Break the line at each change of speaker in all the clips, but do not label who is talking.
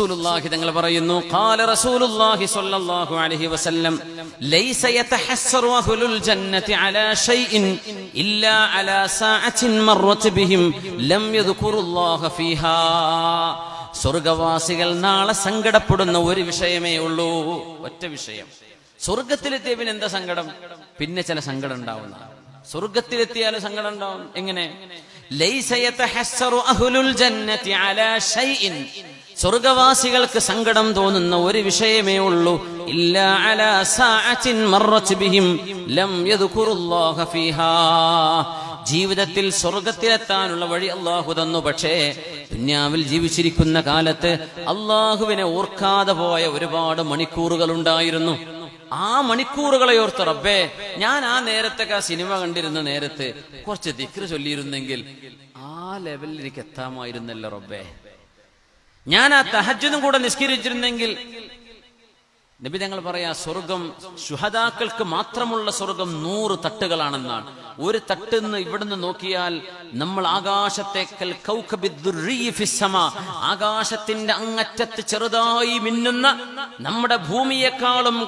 റസൂലുള്ളാഹി തങ്ങൾ പറയുന്നു ഖാല റസൂലുള്ളാഹി സ്വല്ലല്ലാഹു അലൈഹി വസല്ലം ലൈസ യതഹസ്സറു അഹ്ലുൽ ജന്നതി അലാ ഷൈഇൻ ഇല്ലാ അലാ സാഅത്തിൻ മർറത് ബിഹിം ലം യദ്കുറുല്ലാഹ ഫീഹാ. സ്വർഗവാസികൾ നാളെ സങ്കടപ്പെടുന്ന ഒരു വിഷയമേ ഉള്ളൂ ഒറ്റ വിഷയം. സ്വർഗത്തിലെത്തിയ പിന്നെ എന്താ സങ്കടം? പിന്നെ ചില സങ്കടം ഉണ്ടാവുന്ന. സ്വർഗത്തിലെത്തിയാലും സങ്കടം ഉണ്ടാവും. എങ്ങനെ? ലൈസ യതഹസ്സറു അഹ്ലുൽ ജന്നതി അലാ ഷൈഇൻ സ്വർഗവാസികൾക്ക് സങ്കടം തോന്നുന്ന ഒരു വിഷയമേ ഉള്ളൂ. ഇല്ലാ ബിഹിം ലം യദ്കുറുല്ലാഹ ഫീഹാ. ജീവിതത്തിൽ സ്വർഗത്തിലെത്താനുള്ള വഴി അള്ളാഹു തന്നു. പക്ഷേ ദുന്യാവിൽ ജീവിച്ചിരിക്കുന്ന കാലത്ത് അള്ളാഹുവിനെ ഓർക്കാതെ പോയ ഒരുപാട് മണിക്കൂറുകൾ ഉണ്ടായിരുന്നു ആ മണിക്കൂറുകളെ ഓർത്ത് റബ്ബേ ഞാൻ ആ നേരത്തൊക്കെ ആ സിനിമ കണ്ടിരുന്ന നേരത്ത് കുറച്ച് ദിക്ര ചൊല്ലിയിരുന്നെങ്കിൽ ആ ലെവലിൽ എത്താമായിരുന്നല്ലോ റബ്ബേ. ഞാൻ ആ തഹജ്ജുദും കൂടെ നിസ്കരിച്ചിരുന്നെങ്കിൽ നബി തങ്ങൾ പറയാ സ്വർഗം ശുഹദാക്കൾക്ക് മാത്രമുള്ള സ്വർഗം നൂറ് തട്ടുകളാണെന്നാണ് ഒരു തട്ടെന്ന് ഇവിടുന്ന് നോക്കിയാൽ നമ്മൾ ആകാശത്തേക്കൽ. ആകാശത്തിന്റെ അങ്ങറ്റത്ത് ചെറുതായി മിന്നുന്ന നമ്മുടെ ഭൂമിയെക്കാളും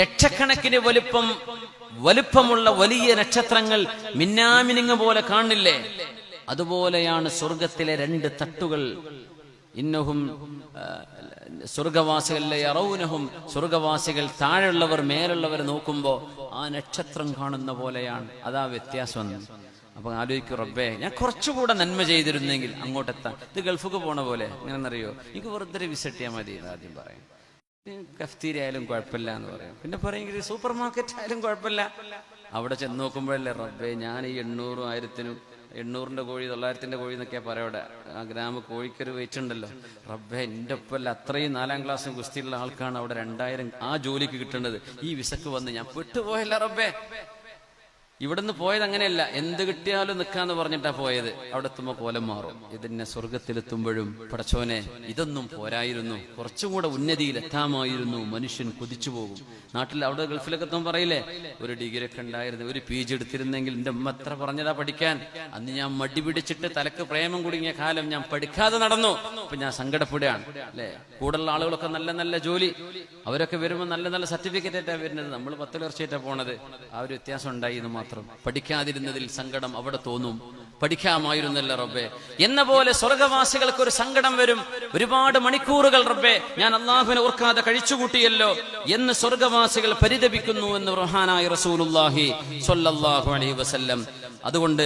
ലക്ഷക്കണക്കിന് വലുപ്പം വലുപ്പമുള്ള വലിയ നക്ഷത്രങ്ങൾ മിന്നാമിനിങ് പോലെ കാണില്ലേ അതുപോലെയാണ് സ്വർഗത്തിലെ രണ്ട് തട്ടുകൾ ഇന്നഹും സ്വർഗവാസികളിലെ യറൗനഹും. സ്വർഗവാസികൾ താഴെയുള്ളവർ മേലുള്ളവർ നോക്കുമ്പോൾ ആ നക്ഷത്രം കാണുന്ന പോലെയാണ്. അതാ വ്യത്യാസം. അപ്പൊ ആലോചിക്കും റബ്ബേ ഞാൻ കുറച്ചുകൂടെ നന്മ ചെയ്തിരുന്നെങ്കിൽ അങ്ങോട്ടെത്താൻ. ഇത് ഗൾഫിക്ക് പോണ പോലെ എങ്ങനെന്നറിയോ? എനിക്ക് വെറുതെ ചെയ്യാൻ മതി ആദ്യം പറയും. കഫ്തീരി ആയാലും കുഴപ്പമില്ല എന്ന് പറയും. പിന്നെ പറയെങ്കിൽ സൂപ്പർ മാർക്കറ്റ് ആയാലും കുഴപ്പമില്ല. അവിടെ ചെന്ന് നോക്കുമ്പോഴല്ലേ റബ്ബേ ഞാൻ ഈ എണ്ണൂറും ആയിരത്തിനും എണ്ണൂറിന്റെ കോഴി തൊള്ളായിരത്തിന്റെ കോഴി എന്നൊക്കെയാ പറയവിടെ ആ ഗ്രാമ കോഴിക്കൊരു വെയിറ്റ് റബ്ബേ എന്റെ ഒപ്പല്ല അത്രയും നാലാം ക്ലാസ് ഗുസ്തിയുള്ള ആൾക്കാണ് അവിടെ രണ്ടായിരം ആ ജോലിക്ക് കിട്ടേണ്ടത്. ഈ വിസക്ക് വന്ന് ഞാൻ പെട്ടുപോയല്ല റബ്ബേ. ഇവിടുന്ന് പോയത് അങ്ങനെയല്ല. എന്ത് കിട്ടിയാലും നിൽക്കാന്ന് പറഞ്ഞിട്ടാ പോയത്. അവിടെ എത്തുമ്പോ കോലം മാറും. ഇതിന്നെ സ്വർഗത്തിലെത്തുമ്പോഴും പടച്ചോനെ ഇതൊന്നും പോരായിരുന്നു. കുറച്ചും കൂടെ ഉന്നതിയിൽ എത്താമായിരുന്നു. മനുഷ്യൻ കുതിച്ചു പോകും. നാട്ടിൽ അവിടെ ഗൾഫിലൊക്കെ എത്തുമ്പോൾ പറയില്ലേ? ഒരു ഡിഗ്രി ഒക്കെ ഉണ്ടായിരുന്നു. ഒരു പി ജി എടുത്തിരുന്നെങ്കിൽ എന്റെ അമ്മ എത്ര പറഞ്ഞതാ പഠിക്കാൻ? അന്ന് ഞാൻ മടി പിടിച്ചിട്ട് തലക്ക് പ്രേമം കുടുങ്ങിയ കാലം ഞാൻ പഠിക്കാതെ നടന്നു. അപ്പൊ ഞാൻ സങ്കടപ്പെടുകയാണ്. അല്ലെ? കൂടുതലുള്ള ആളുകളൊക്കെ നല്ല നല്ല ജോലി. അവരൊക്കെ വരുമ്പോൾ നല്ല നല്ല സർട്ടിഫിക്കറ്റ് ആയിട്ടാണ് വരുന്നത്. നമ്മൾ പത്ത് വർഷമായിട്ടാണ് പോണത്. ആ ഒരു വ്യത്യാസം ഉണ്ടായി എന്ന് മാത്രം പഠിക്കാതിരുന്നതിൽ സങ്കടം അവിടെ തോന്നും. പഠിക്കാമായിരുന്നല്ല റബ്ബെ. എന്ന പോലെ സ്വർഗവാസികൾക്ക് ഒരു സങ്കടം വരും. ഒരുപാട് മണിക്കൂറുകൾ റബ്ബെ ഞാൻ അള്ളാഹുവിനെ ഓർക്കാതെ കഴിച്ചുകൂട്ടിയല്ലോ എന്ന് സ്വർഗവാസികൾ പരിതപിക്കുന്നു എന്ന് റഹാനായി റസൂലുല്ലാഹി സൊല്ലാഹു അലൈഹി വസല്ലം. അതുകൊണ്ട്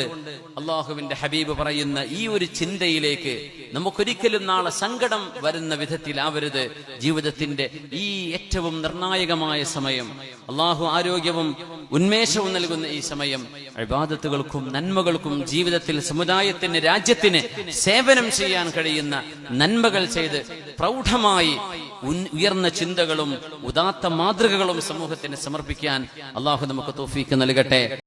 അള്ളാഹുവിന്റെ ഹബീബ് പറയുന്ന ഈ ഒരു ചിന്തയിലേക്ക് നമുക്കൊരിക്കലും നാളെ സങ്കടം വരുന്ന വിധത്തിലാവരുത് ജീവിതത്തിന്റെ ഈ ഏറ്റവും നിർണായകമായ സമയം അള്ളാഹു ആരോഗ്യവും ഉന്മേഷവും നൽകുന്ന ഈ സമയം അഴിബാദത്തുകൾക്കും നന്മകൾക്കും ജീവിതത്തിൽ സമുദായത്തിന് രാജ്യത്തിന് സേവനം ചെയ്യാൻ കഴിയുന്ന നന്മകൾ ചെയ്ത് പ്രൗഢമായി ഉയർന്ന ചിന്തകളും ഉദാത്ത മാതൃകകളും സമൂഹത്തിന് സമർപ്പിക്കാൻ അള്ളാഹു നമുക്ക് തോഫീക്ക് നൽകട്ടെ.